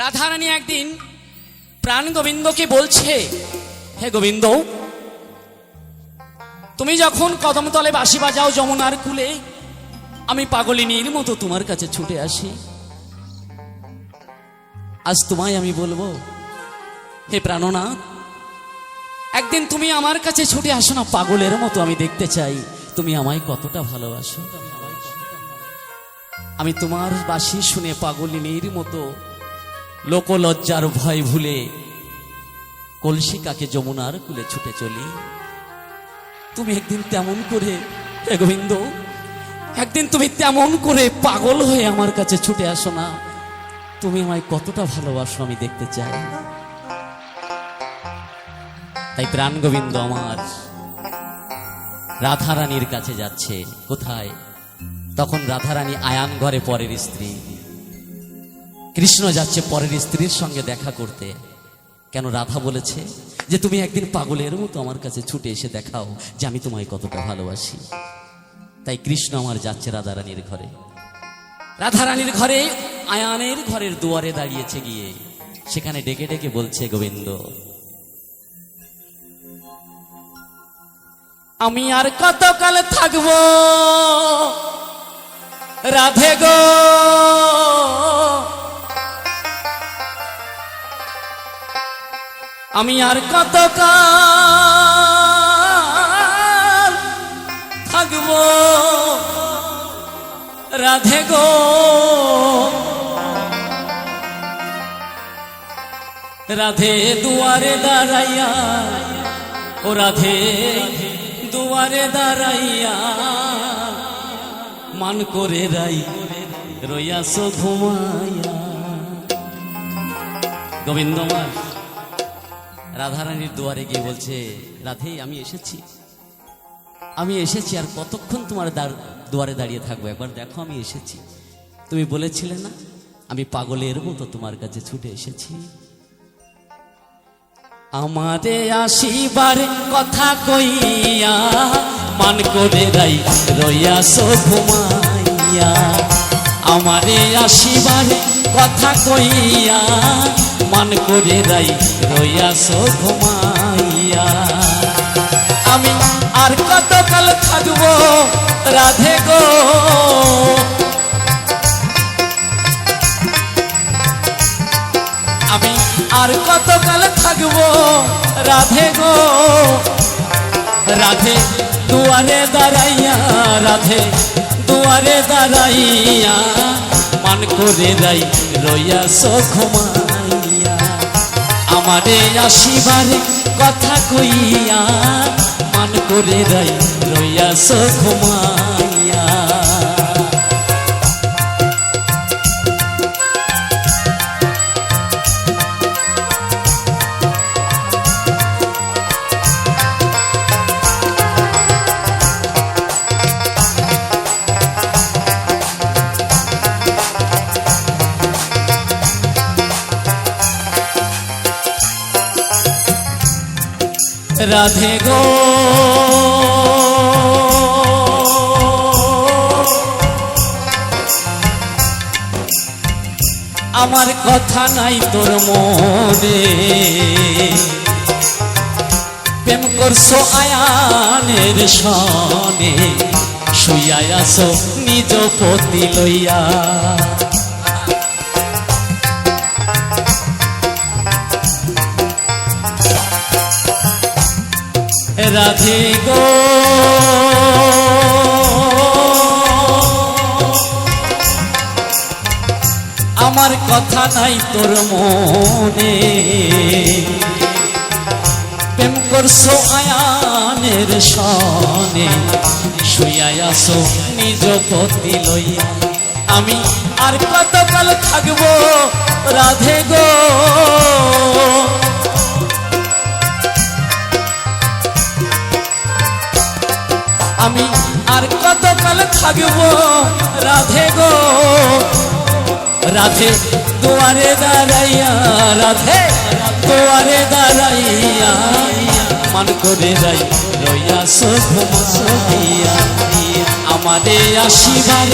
রাধারানী একদিন প্রাণ গোবিন্দকে বলছে, হে গোবিন্দ, তুমি যখন কদমতলে বাঁশি বাজাও যমুনার কুলে, আমি পাগলিনীর মতো তোমার কাছে ছুটে আসি। আজ তোমায় আমি বলব, হে প্রাণনাথ, একদিন তুমি আমার কাছে ছুটে আসো না, পাগলের মতো আমি দেখতে চাই, তুমি আমায় কতটা ভালোবাসো। আমি তোমার বাসি শুনে পাগলিনীর মতো লোকলজ্জার ভয় ভুলে কলসিকাকে যমুনার কুলে ছুটে চলি। তুমি একদিন তেমন করে, হে গোবিন্দ, একদিন তুমি তেমন করে পাগল হয়ে আমার কাছে ছুটে আসো না। তুমি আমায় কতটা ভালোবাসো আমি দেখতে চাই। তাই প্রাণ গোবিন্দ আমার, রাধারানীর কাছে যাচ্ছে। কোথায়? তখন রাধারানী আয়ান ঘরে পরের স্ত্রী। কৃষ্ণ যাচ্ছে পরের স্ত্রীর সঙ্গে দেখা করতে। কেন রাধা বলেছে যে তুমি একদিন পাগলের মতো আমার কাছে ছুটে এসে দেখাও যে আমি তোমায় কতটা ভালোবাসি। তাই কৃষ্ণ আমার যাচ্ছে রাধারানীর ঘরে। রাধারানীর ঘরে, আয়ানের ঘরের দুয়ারে দাঁড়িয়েছে গিয়ে। সেখানে ডেকে ডেকে বলছে, গোবিন্দ, আমি আর কতকাল থাকব? রাধে গো আমি আর কতকাল থাকব? রাধে গো। রাধে দুয়ারে দাঁড়াইয়া, ও রাধে দুয়ারে দাঁড়াইয়া, মান করে রাই রইয়াছ ঘুমাইয়া। গোবিন্দ মার রাধারানীর দুয়ারে গিয়ে বলছে, রাধে, আমি এসেছি। আমি এসেছি আর কতক্ষণ তোমার দুয়ারে দাঁড়িয়ে থাকব? একবার দেখো, আমি এসেছি। তুমি বলেছিলে না, আমি পাগলের মতো তোমার কাছে ছুটে এসেছি। আমারে আসিবার কথা কইয়া, মান করে রাই রইয়াছ ঘুমাইয়া আমারে আসিবার কথা কইয়া মান করে রাই, রইয়াছ ঘুমাইয়া। আমি আর কতকাল থাকব? রাধে গো। আমি আর কতকাল থাকব? রাধে গো। রাধে দুয়ারে দাঁড়াইয়া, রাধে দুয়ারে দাঁড়াইয়া, মান করে রাই রইয়া সো ঘুমাইয়া। আমারে আসিবারে কথা কইয়া মান করে রাই রইয়া ঘুমাইয়া। রাধে গো। আমার কথা নাই তোর মনে। প্রেম করছ আয়ানের সনে শুইয়া আসো নিজ পতি লইয়া। রাধে গো। আমার কথা নাই তোর মনে। প্রেম করছ আয়ানের সনে শুয়াইয়াছো নিজ পতি লইয়া। আমি আর কতকাল থাকব রাধে গো? আমি আর কতকাল থাকব? রাধে গো। রাধে দুয়ারে দাঁড়াইয়া, রাধে দুয়ারে দাঁড়াইয়া, মান করে রাই রইয়া শোভ আমাদের আসিবার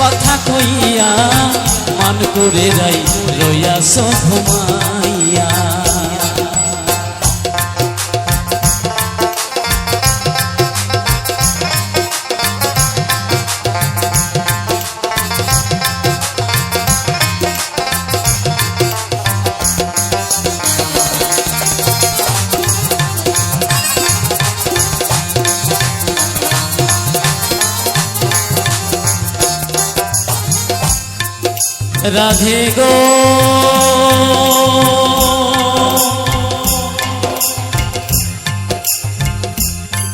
কথা কইয়া, মান করে রাই রইয়া ঘুমাইয়া রাধে গো।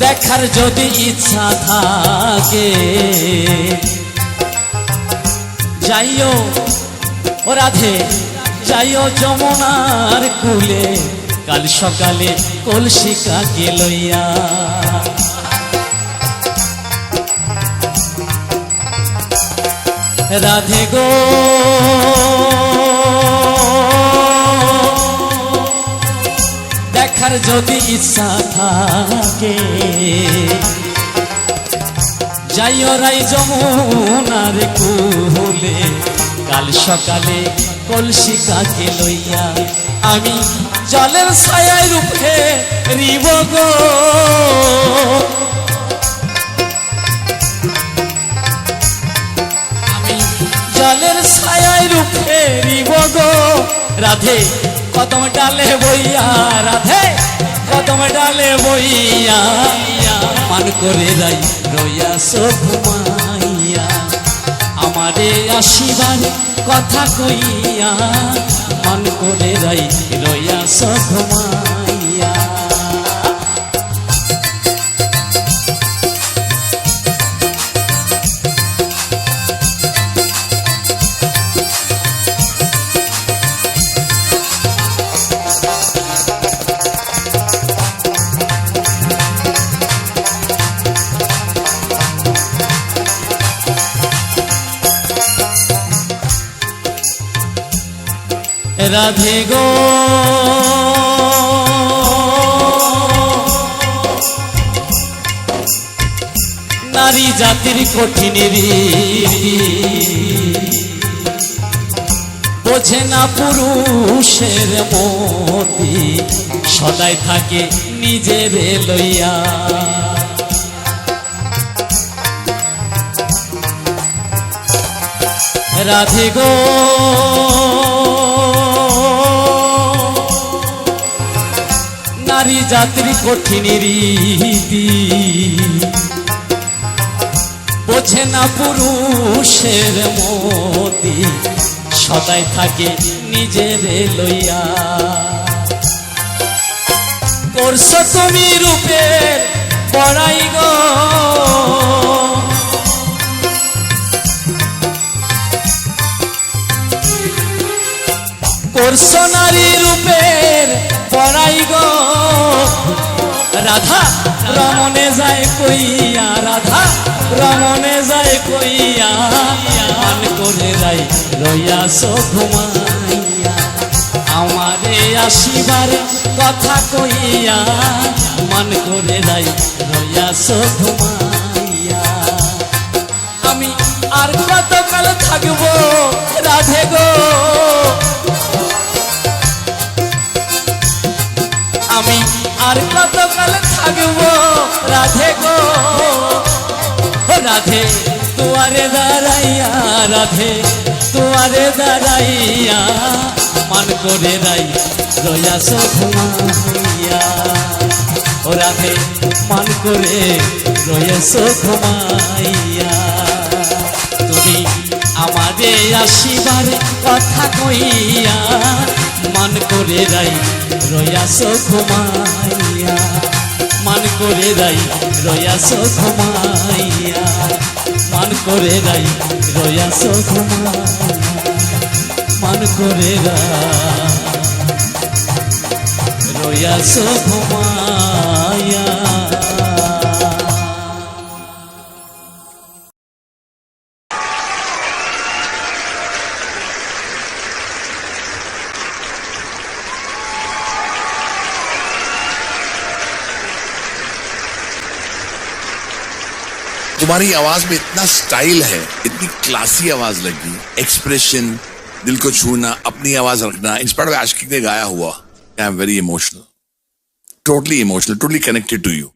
দেখার যদি ইচ্ছা থাকে, যাইও ও রাধে, যাইও যমুনার কুলে, কাল সকালে কলসিকাকে লইয়া রাধে গো। দেখার যদি ইচ্ছা থাকে, যাইও রাই যমুনার কুলে কাল সকালে কলসিকাকে লইয়া আমি জলের ছায়ায় রূপে রিব গো। রাধে, কদম ডালে বইয়া, রাধে, কদম ডালে বইয়া পান করে রাই রইয়া সোমাইয়া আমারে আসিবার কথা কইয়া পান করে রাই রইয়া সোমাইয়া রাধে গো। নারী জাতির কঠিন বোঝে না পুরুষের মতি, সদাই থাকে নিজের লইয়া। রাধে গো। নারী জাতির কঠিন রীতি। বোঝে না পুরুষের মতি, সদাই থাকে নিজের লইয়া। করছ তুমি রূপের পড়াই গো। করছ নারী রূপের রাধা রমনে যায় কইয়া রাধা রমনে যায় কইয়া মান করে রাই রইয়া ঘুমাইয়া আমারে আসিবার কথা কইয়া মান করে রাই রইয়া ঘুমাইয়া আমি আর কতকাল থাকব রাধে গো? আর কতকাল থাকব? রাধে গো। রাধে তুয়ারে দাঁড়াইয়া, রাধে তুয়ারে দাঁড়াইয়া, মান করে রাই রয়াস ঘুমাইয়া ও রাধে, মান করে রয়াস ঘুমাইয়া তুমি আমাদের আসিবার কথা কইয়া মান করে রাই রয়াস ঘুমাইয়া মান করে রাই রয়াস ঘুমাইয়া মান করে রাই রয়াস ঘুমাইয়া মান করে রা রয়াস ঘুমাইয়া तुम्हारी आवाज़ में इतना स्टाइल है, इतनी क्लासी आवाज़ लगी। एक्सप्रेशन दिल को छूना, अपनी आवाज़ रखना इंस्पायर्ड बाय आशिक ने गाया हुआ। I am very emotional totally emotional totally connected to you